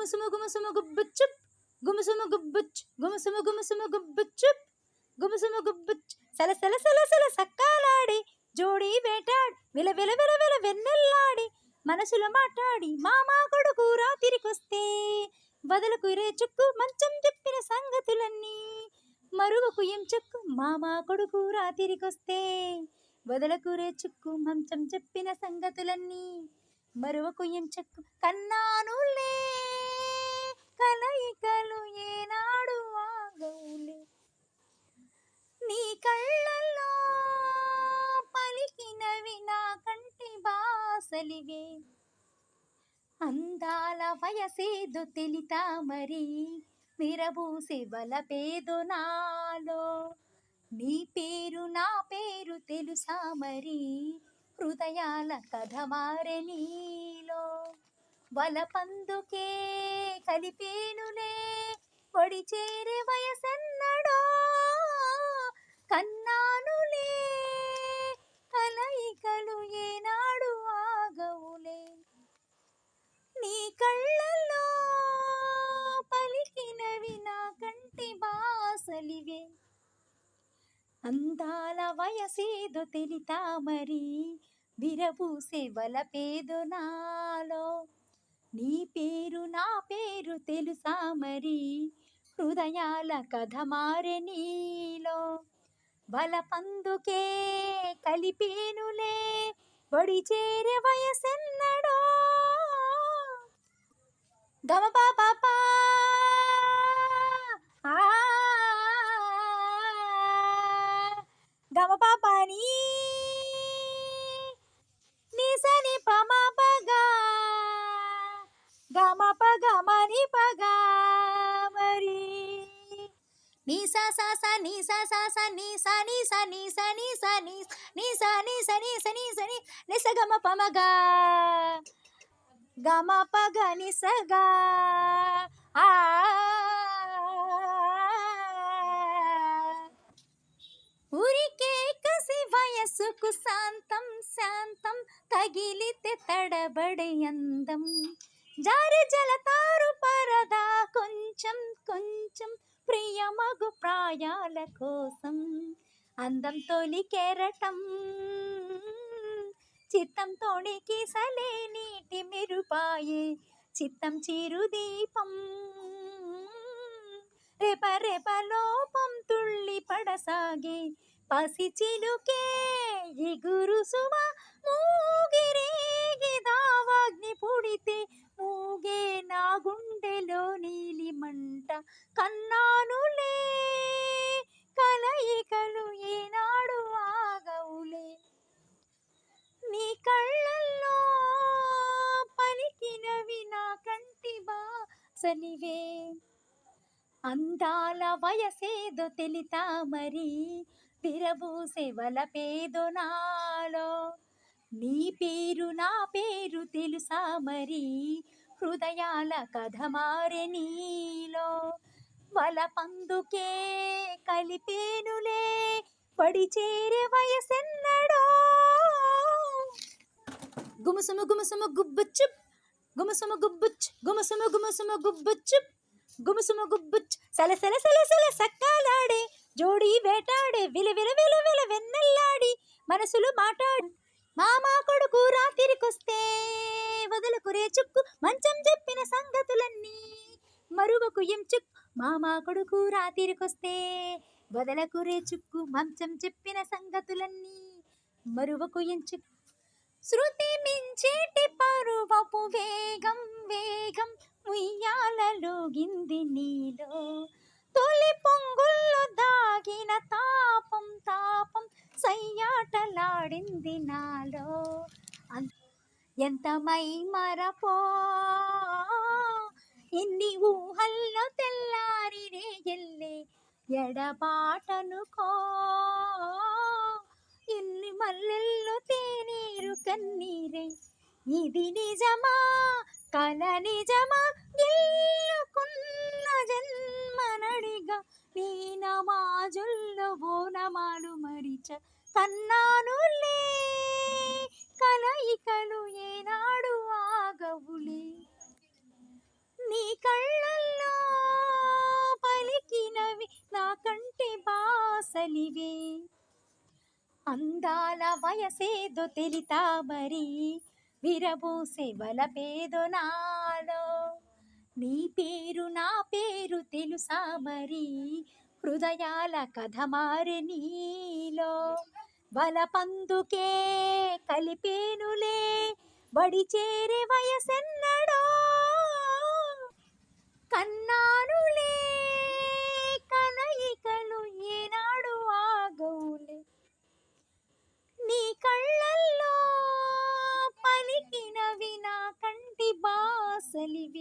గుమసుమ గుమసుమ గుబ్బుచ్చుప్. గుమసుమ గుబ్బుచ్. గుమసుమ గుమసుమ గుబ్బుచ్చుప్. గుమసుమ గుబ్బుచ్. సల సల సల సల సక్కాలాడి. జోడి వేటాడి. విల విల విల విల వెన్నెల్లాడి. మనసులో మాట్లాడి. మామా కొడుకు రాతిరికొస్తే వదలకు రే చుక్కు మంచం చెప్పిన సంగతులన్నీ. మరువకు ఎం చెక్కు? మామా కొడుకు రాతిరికొస్తే వదలకు రే చుక్కు మంచం చెప్పిన సంగతులన్నీ. మరువకు ఎం చెక్కు? కన్నానులే కలయికలు ఏనాడు ఆగవులే నీ కళ్ళల్లో పలికినవి నా కంటి బాసలివే అందాల వయసేదు తెలితా మరి విరబూసే వలపేదు నాలో. నీ పేరు నా పేరు తెలుసా మరి హృదయాల కథ మారె నీలో. వలపందుకే కలిపేనులే పొడి చేరే వయసెన్నడో కన్నానులే కలయికలు ఏనాడు ఆగవులే నీ కళ్ళల్లో పలికినవి నా కంటి బాసలివే అందాల వయసేదో తెలితా మరి. విరబూసే వలపేదో నాలో. నీ పేరు నా పేరు తెలుసా మరి. హృదయాల కథ మారే నీలో. బలపందుకే కలిపేనులే. బడి చేరే వయసెన్నడో. గమ పాప గమ పాపని నిసని పమ పగా గమ పగ మని పగా మరి నీ సా సా సా నీ సా సా సా నీ సా నీ సా నీ సా నీ సా నీ నీ సా నీ సా నీ సా నీ సా నీ నిస గమ పమగా గమ పగ నిసగా ఆ ఊరికే కసి మనసుకు శాంతం శాంతం తగిలితే తడబడే అందం. జారి జలతారు పరదా కొంచెం కొంచెం ప్రియమగు ప్రాయాల కోసం. అందం తొలి కెరటం చిత్తం తోడికి సలే నీటి మెరుపాయే. చిత్తం చిరు దీపం రేప రేప లోపం తుళ్ళి పడసాగే. పసి చిలుకే ఎగురు సుమ మూగిరేగి దావాగ్ని పుడితే మూగే నా గుండెలో నీలి మంట కన్నానులే కలయికలు ఏనాడు ఆగవులే నీ కళ్ళల్లో పలికినవి నా కంటి బాసలివే అందాల వయసేదో తెలితా మరి విరబూసే వల నాలో. నీ పేరు నా పేరు తెలుసా మరి? హృదయాల కథ మారే నీలో. వలపందుకే కలిపేనులే పడి చేరే వయసెన్నడో. గుమసుము గుమసుము గుబ్బుచ్చుప్ గుమసుము గుబ్బుచ్ గుమసుము గుమసుము గుబ్బుచ్చుప్ గుమసుము గుబ్బుచ్ సల సల సల సల సక్కాలాడే. జోడి వేటాడే విల విల విల వెన్నెల్లాడి మనసులు మాట్లాడు మామా కొడుకు రాత్రికొస్తే వదలకు రే చుక్కు మంచం చెప్పిన సంగతులన్నీ. మరువకు ఎం చుక్కు మామా కొడుకు రాత్రికొస్తే వదలకు రే చుక్కు మంచం చెప్పిన సంగతులన్నీ. మరువకు ఎంచుక్కు శృతి మించేటి పరువపు వేగం వేగం ఉయ్యాలలోగింది నీలో. తొలి పొంగుల్లో దాగిన తాపం తాపం సయ్యాటలాడింది నాలో ఎంత మై మరపో ఇన్ని ఊహల్లో తెల్లారి ఎల్లి ఎడబాటనుకో? ఇన్ని మల్లెల్లో తేనీరు కన్నీరే ఇది నిజమా? కల నిజమా? గెల్లుకున్న మరిగా నీ నమాజుల్లో బోనమాలు మరిచ కన్నానులే కలయికలు ఏనాడు ఆగవులే. నీ కళ్ళల్లో పలికినవి నాకంటే బాసలివే. అందాల వయసేదో తెలితా మరి విరబూసే వలపేదో నాలో. నీ పేరు నా పేరు తెలుసా మరి? హృదయాల కథ మారి నీలో. బలపందుకే కలిపేనులే బడి చేరే వయసెన్నడో. కన్నానులే కనయికలు ఏనాడు ఆగవులే. నీ కళ్ళల్లో పలికినవి నా కంటి బాసలివి.